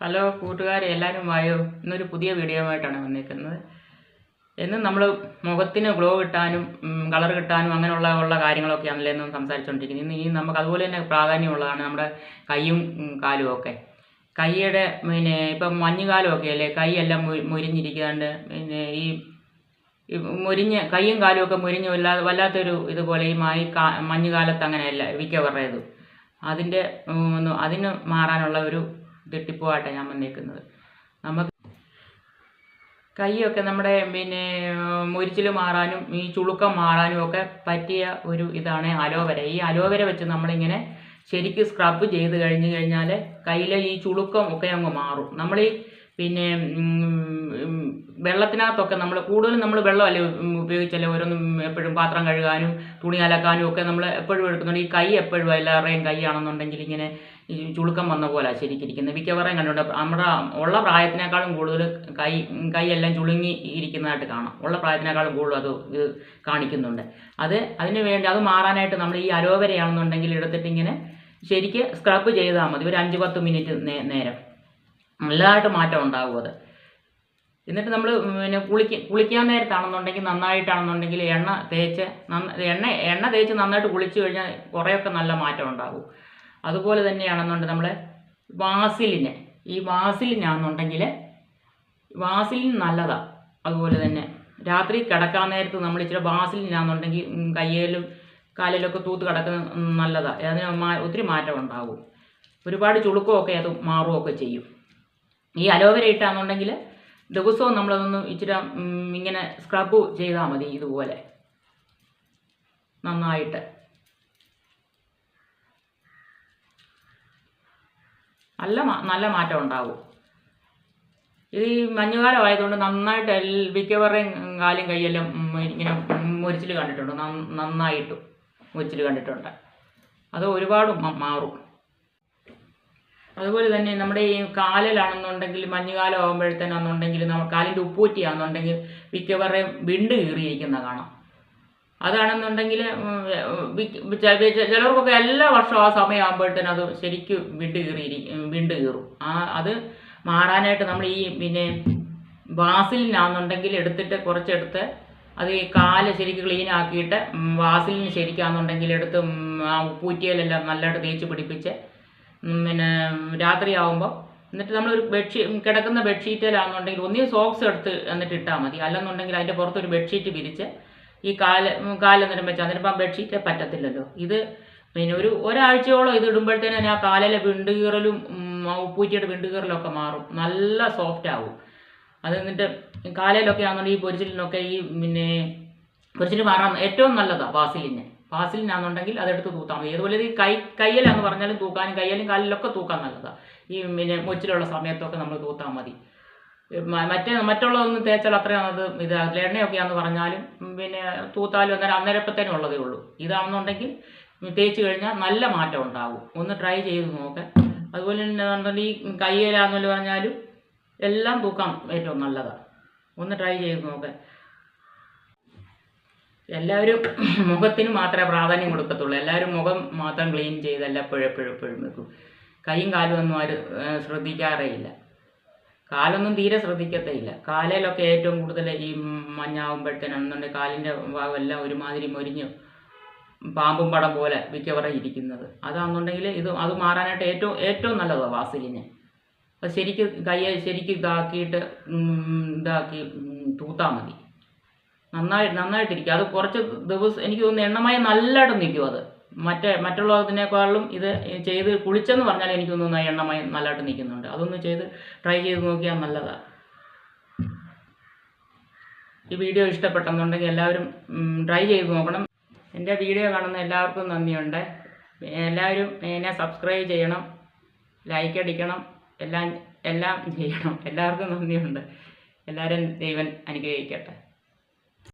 Hello കൂട്ടുകാരെ എല്ലാവരും വായോ? ഇന്നൊരു പുതിയ വീഡിയോ ആയിട്ടാണ് വന്നിരിക്കുന്നത്. എന്ന് നമ്മൾ മുഖത്തിന് ഗ്ലോ കിട്ടാനും കളർ കിട്ടാനും അങ്ങനെയുള്ള ഉള്ള കാര്യങ്ങളൊക്കെയാണല്ലോ എന്നും സംസാരിച്ചുകൊണ്ടിരിക്കുന്നത് ഇന്ന് ഈ നമുക്ക് അതുപോലെ തന്നെ പ്രാധാന്യമുള്ളതാണ് നമ്മുടെ കൈയും കാലും ഒക്കെ. കൈയുടെ പിന്നെ ഇപ്പം മഞ്ഞുകാലമൊക്കെ അല്ലേ? കൈയെല്ലാം മുരിഞ്ഞിരിക്കാണ്ട് പിന്നെ ഈ മുരിഞ്ഞ് കൈയും കാലും ഒക്കെ മുരിഞ്ഞ് വല്ലാതെ വല്ലാത്തൊരു ഇതുപോലെ ഈ മായി കാ മഞ്ഞുകാലത്ത് അങ്ങനെയല്ല മിക്കവരുടേത് അതിന്റെ അതിന് മാറാനുള്ള ഒരു തിട്ടിപ്പുമായിട്ടാണ് ഞാൻ വന്നേക്കുന്നത്. നമുക്ക് കൈയൊക്കെ നമ്മുടെ പിന്നെ മുരിച്ചിൽ മാറാനും ഈ ചുളുക്കം മാറാനും ഒക്കെ പറ്റിയ ഒരു ഇതാണ് അലോവര. ഈ അലോവര വെച്ച് നമ്മളിങ്ങനെ ശരിക്കും സ്ക്രബ് ചെയ്ത് കഴിഞ്ഞ് കഴിഞ്ഞാൽ കയ്യിലെ ഈ ചുളുക്കം ഒക്കെ അങ്ങ് മാറും. നമ്മൾ ഈ പിന്നെ വെള്ളത്തിനകത്തൊക്കെ നമ്മൾ കൂടുതലും നമ്മൾ വെള്ളമല്ലേ ഉപയോഗിച്ചല്ലേ ഓരോന്നും എപ്പോഴും പാത്രം കഴുകാനും തുണി അലക്കാനും ഒക്കെ നമ്മൾ എപ്പോഴും എടുക്കുന്നുണ്ട്. ഈ കൈ എപ്പോഴും എല്ലാവരുടെയും കൈയാണെന്നുണ്ടെങ്കിൽ ഇങ്ങനെ ചുളുക്കം വന്ന പോലെ ശരിക്കും ഇരിക്കുന്നത് കണ്ടിട്ടുണ്ട് കണ്ടുണ്ട് നമ്മുടെ ഉള്ള പ്രായത്തിനേക്കാളും കൂടുതൽ കൈ കൈയെല്ലാം ചുളുങ്ങി ഇരിക്കുന്നതായിട്ട് കാണാം. ഉള്ള പ്രായത്തിനേക്കാളും കൂടുതൽ അത് ഇത് കാണിക്കുന്നുണ്ട്. അത് അതിന് വേണ്ടി അത് മാറാനായിട്ട് നമ്മൾ ഈ അലോവരയാണെന്നുണ്ടെങ്കിൽ എടുത്തിട്ട് ഇങ്ങനെ ശരിക്ക് സ്ക്രബ് ചെയ്താൽ മതി. ഒരു അഞ്ച് പത്ത് മിനിറ്റ് നേരം. നല്ലതായിട്ട് മാറ്റം ഉണ്ടാകും അത്. എന്നിട്ട് നമ്മൾ പിന്നെ കുളിക്ക കുളിക്കാൻ നേരത്താണെന്നുണ്ടെങ്കിൽ നന്നായിട്ടാണെന്നുണ്ടെങ്കിൽ എണ്ണ തേച്ച് നന്ന എണ്ണ എണ്ണ തേച്ച് നന്നായിട്ട് കുളിച്ചു കഴിഞ്ഞാൽ കുറേയൊക്കെ നല്ല മാറ്റം ഉണ്ടാകും. അതുപോലെ തന്നെയാണെന്നുണ്ടെങ്കിൽ നമ്മൾ വാസിലിന്. ഈ വാസിലിനാണെന്നുണ്ടെങ്കിൽ വാസിലിൻ നല്ലതാണ് അതുപോലെ തന്നെ രാത്രി കിടക്കാൻ നേരത്ത് നമ്മൾ ഇച്ചിരി വാസിലിനാണെന്നുണ്ടെങ്കിൽ കയ്യിലും കാലിലൊക്കെ തൂത്ത് കിടക്കുന്ന നല്ലതാണ് അതിന് ഒത്തിരി മാറ്റം ഉണ്ടാകും ഒരുപാട് ചുളുക്കമൊക്കെ അത് മാറുകയൊക്കെ ചെയ്യും. ഈ അലോവേര ഇട്ടാണെന്നുണ്ടെങ്കിൽ ദിവസവും നമ്മളതൊന്ന് ഇച്ചിരി ഇങ്ങനെ സ്ക്രബ് ചെയ്താൽ മതി ഇതുപോലെ. നന്നായിട്ട്. നല്ല നല്ല മാറ്റം ഉണ്ടാവും. ഇത് ഈ മഞ്ഞുകാലം ആയതുകൊണ്ട് നന്നായിട്ട് എൽ- മിക്കവരുടെയും കാലും കൈയെല്ലാം ഉം, ഇങ്ങനെ മുരിച്ചിൽ കണ്ടിട്ടുണ്ട്. നന്നായിട്ട് മുരിച്ചിൽ കണ്ടിട്ടുണ്ട്. അത് ഒരുപാട് മാറും. അതുപോലെ തന്നെ നമ്മുടെ ഈ കാലിലാണെന്നുണ്ടെങ്കിൽ മഞ്ഞുകാലം ആകുമ്പോഴത്തേനാണെന്നുണ്ടെങ്കിൽ നമ്മൾ കാലിന്റെ ഉപ്പൂറ്റിയാണെന്നുണ്ടെങ്കിൽ മിക്കവരുടെയും വിണ്ട് കീറിയിരിക്കുന്ന കാണാം. അതാണെന്നുണ്ടെങ്കിൽ ചിലർക്കൊക്കെ എല്ലാ വർഷവും ആ സമയമാകുമ്പോഴത്തേനും അത് ശരിക്കും വിണ്ട് കീറിയിരിക്കും വിണ്ട് കീറും. ആ അത് മാറാനായിട്ട് നമ്മൾ ഈ പിന്നെ വാസിലിനാണെന്നുണ്ടെങ്കിൽ എടുത്തിട്ട് കുറച്ചെടുത്ത് അത് ഈ കാൽ ശരിക്കും ക്ലീൻ ആക്കിയിട്ട് വാസിലിന് ശരിക്കാണെന്നുണ്ടെങ്കിൽ എടുത്ത് ആ ഉപ്പൂറ്റിയിലെല്ലാം നല്ലതായിട്ട് തേച്ച് പിടിപ്പിച്ച് പിന്നെ രാത്രിയാവുമ്പോൾ എന്നിട്ട് നമ്മളൊരു ബെഡ്ഷീറ്റ് കിടക്കുന്ന ബെഡ്ഷീറ്റിലാണെന്നുണ്ടെങ്കിൽ ഒന്നീ സോക്സ് എടുത്ത് എന്നിട്ട് ഇട്ടാൽ മതി. അല്ലെന്നുണ്ടെങ്കിൽ അതിന്റെ പുറത്തൊരു ബെഡ്ഷീറ്റ് വിരിച്ച് ഈ കാൽ ഉം, നിരമ്പിച്ച ആ ബെഡ്ഷീറ്റ് പറ്റത്തില്ലല്ലോ. ഇത് പിന്നെ ഒരു ഒരാഴ്ചയോളം ഇത് ഇടുമ്പോഴത്തേനും ആ കാലിലെ വിണ്ടുകീറലും ഉപ്പൂറ്റിയുടെ വിണ്ടുകീറലും ഒക്കെ മാറും. നല്ല സോഫ്റ്റ് ആവും. അത് എന്നിട്ട് കാലയിലൊക്കെ ആണെന്നുണ്ടെങ്കിൽ ഈ പൊരിച്ചിലിനൊക്കെ ഈ പിന്നെ പൊരിച്ചിൽ മാറാൻ ഏറ്റവും നല്ലതാണ് വാസിലിന്. വാസിലിനാണെന്നുണ്ടെങ്കിൽ അതെടുത്ത് തൂത്താൽ മതി. അതുപോലെ ഈ കൈ കയ്യിലാന്ന് പറഞ്ഞാലും തൂക്കാനും കയ്യിലും കാലിലൊക്കെ തൂക്കാൻ നല്ലതാണ് ഈ പിന്നെ മൊച്ചിലുള്ള സമയത്തൊക്കെ നമ്മൾ തൂത്താൽ മതി. മറ്റേ മറ്റുള്ളതൊന്നും തേച്ചാൽ അത്രയും അത് ഇത് എണ്ണയൊക്കെയാന്ന് പറഞ്ഞാലും പിന്നെ തൂത്താലും അന്നേരം അന്നേരപ്പത്തേനും ഉള്ളതേ ഉള്ളൂ. ഇതാണെന്നുണ്ടെങ്കിൽ തേച്ച് കഴിഞ്ഞാൽ നല്ല മാറ്റം ഉണ്ടാകും ഒന്ന് ട്രൈ ചെയ്ത് നോക്കാം. അതുപോലെ തന്നെ ഈ കയ്യിലാണെന്ന് പറഞ്ഞാലും എല്ലാം തൂക്കാൻ ഏറ്റവും നല്ലതാണ് ഒന്ന് ട്രൈ ചെയ്ത് നോക്കാം. എല്ലാവരും മുഖത്തിന് മാത്രമേ പ്രാധാന്യം കൊടുക്കത്തുള്ളൂ. എല്ലാവരും മുഖം മാത്രം ക്ലീൻ ചെയ്തല്ല എപ്പോഴും എപ്പോഴും വെക്കും. കൈയും കാലും ഒന്നും ആരും ശ്രദ്ധിക്കാറേ ഇല്ല. കാലൊന്നും തീരെ ശ്രദ്ധിക്കത്തേ ഇല്ല. കാലയിലൊക്കെ ഏറ്റവും കൂടുതൽ ഈ മഞ്ഞാവുമ്പോഴത്തേനുണ്ടെങ്കിൽ കാലിന്റെ ഭാഗം എല്ലാം ഒരുമാതിരി മൊരിഞ്ഞ് പാമ്പും പടം പോലെ മിക്കവരെ ഇരിക്കുന്നത്. അതാണെന്നുണ്ടെങ്കിൽ ഇത് അത് മാറാനായിട്ട് ഏറ്റവും ഏറ്റവും നല്ലതാണ് വാസലിന്. അത് ശരിക്ക് കയ്യെ ശരിക്ക് ഇതാക്കിയിട്ട് ഇതാക്കി തൂത്താൽ മതി. നന്നായി നന്നായിട്ടിരിക്കും. അത് കുറച്ച് ദിവസം എനിക്ക് തോന്നുന്നു എണ്ണമായി നല്ലതായിട്ട് നിൽക്കും അത്. മറ്റേ മറ്റുള്ളതിനേക്കാളും ഇത് ചെയ്ത് കുളിച്ചെന്ന് പറഞ്ഞാൽ എനിക്ക് തോന്നുന്നു എണ്ണമയം നല്ലതായിട്ട് നിൽക്കുന്നുണ്ട്. അതൊന്ന് ചെയ്ത് ട്രൈ ചെയ്ത് നോക്കിയാൽ നല്ലതാണ് ഈ വീഡിയോ ഇഷ്ടപ്പെട്ടെന്നുണ്ടെങ്കിൽ എല്ലാവരും ട്രൈ ചെയ്ത് നോക്കണം. എന്റെ വീഡിയോ കാണുന്ന എല്ലാവർക്കും നന്ദിയുണ്ട്. എല്ലാവരും എന്നെ സബ്സ്ക്രൈബ് ചെയ്യണം ലൈക്ക് അടിക്കണം എല്ലാം എല്ലാം ചെയ്യണം. എല്ലാവർക്കും നന്ദിയുണ്ട്. എല്ലാവരും ദൈവൻ അനുഗ്രഹിക്കട്ടെ.